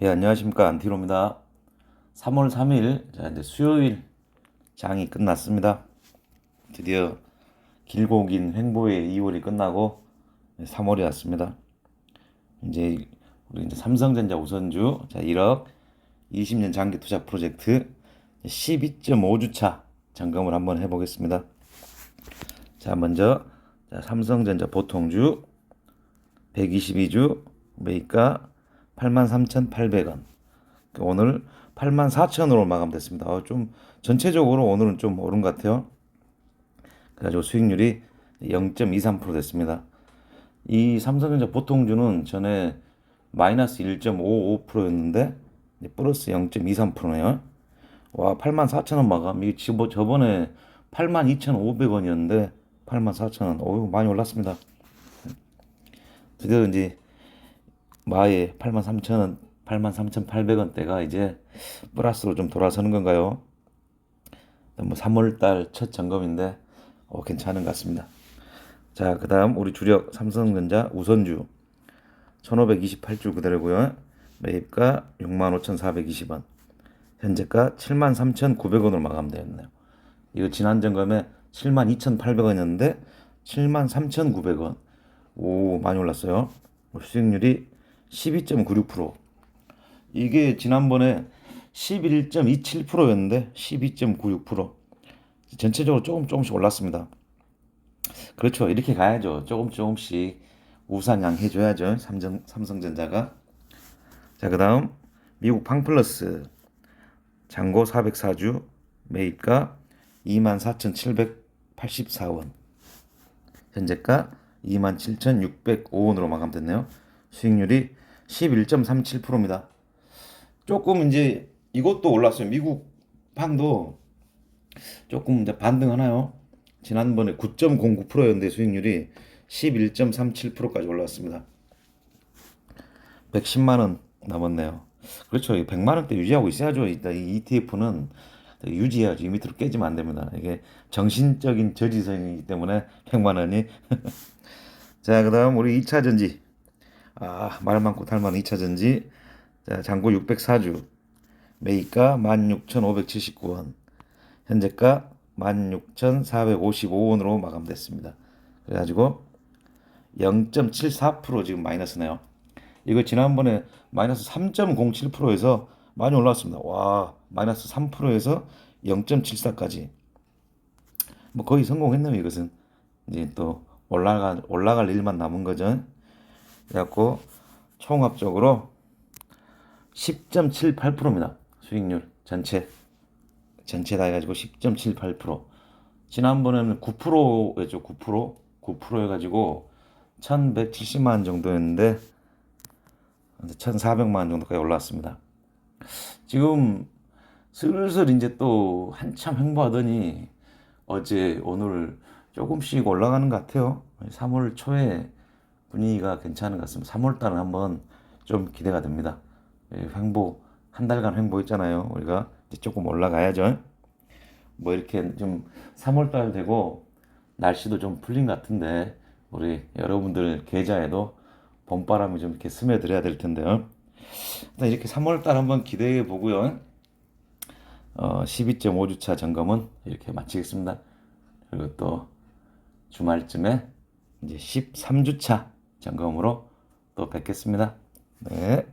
예, 안녕하십니까. 안티로입니다. 3월 3일, 자, 이제 수요일 장이 끝났습니다. 드디어 길고 긴 횡보의 2월이 끝나고 3월이 왔습니다. 이제 우리 이제 삼성전자 우선주, 자, 1억 20년 장기 투자 프로젝트 12.5주차 점검을 한번 해보겠습니다. 자, 먼저 자, 삼성전자 보통주 122주 매입가 83,800원. 오늘 84,000원으로 마감됐습니다. 어, 좀 전체적으로 오늘은 좀 오른 것 같아요. 그래가지고 수익률이 0.23% 됐습니다. 이 삼성전자 보통주는 전에 마이너스 1.55%였는데 플러스 0.23%네요. 와, 84,000원 마감. 이게 지금 저번에 82,500원이었는데 84,000원. 어유 많이 올랐습니다. 드디어 이제 마에 83,000원, 83,800원대가 이제 플러스로 좀 돌아서는 건가요? 뭐 3월달 첫 점검인데 어, 괜찮은 것 같습니다. 자, 그 다음 우리 주력 삼성전자 우선주 1,528주 그대로고요. 매입가 65,420원. 현재가 73,900원으로 마감되었네요. 이거 지난 점검에 72,800원이었는데 73,900원. 오, 많이 올랐어요. 수익률이 12.96%. 이게 지난번에 11.27%였는데 12.96%. 전체적으로 조금 조금씩 올랐습니다. 그렇죠. 이렇게 가야죠. 조금 조금씩 우상향 해줘야죠. 삼성, 삼성전자가. 자, 그 다음 미국 팡플러스 잔고 404주 매입가 24,784원. 현재가 27,605원으로 마감됐네요. 수익률이 11.37%입니다. 조금 이제 이것도 올랐어요. 미국 팡도 조금 이제 반등하나요? 지난번에 9.09%였는데 수익률이 11.37%까지 올랐습니다. 110만 원 남았네요. 그렇죠. 100만 원대 유지하고 있어야죠. 이 ETF는 유지해야지. 이 밑으로 깨지면 안 됩니다. 이게 정신적인 저지선이기 때문에 100만 원이. 자, 그다음 우리 2차 전지. 아, 말 많고 탈 많은 2차 전지. 자, 장고 604주. 매입가 16,579원. 현재가 16,455원으로 마감됐습니다. 그래가지고 0.74% 지금 마이너스네요. 이거 지난번에 마이너스 3.07%에서 많이 올랐습니다. 와, 마이너스 3%에서 0.74까지. 뭐 거의 성공했네요, 이것은. 이제 또 올라가, 올라갈 일만 남은 거죠. 그래갖고 총합적으로 10.78%입니다. 수익률 전체. 전체 다 해가지고 10.78%. 지난번에는 9%였죠, 9%. 9% 해가지고 1170만 원 정도였는데 1,400만 원 정도까지 올랐습니다. 지금 슬슬 이제 또 한참 횡보하더니 어제 오늘 조금씩 올라가는 것 같아요. 3월 초에 분위기가 괜찮은 것 같습니다. 3월 달은 한번 좀 기대가 됩니다. 예, 횡보 한 달간 횡보 했잖아요. 우리가 이제 조금 올라가야죠. 뭐 이렇게 좀 3월 달 되고 날씨도 좀 풀린 것 같은데 우리 여러분들 계좌에도 봄바람이 좀 이렇게 스며들어야 될 텐데요. 일단 이렇게 3월 달 한번 기대해 보고요. 어, 12.5주차 점검은 이렇게 마치겠습니다. 그리고 또 주말쯤에 이제 13주차 점검으로 또 뵙겠습니다. 네.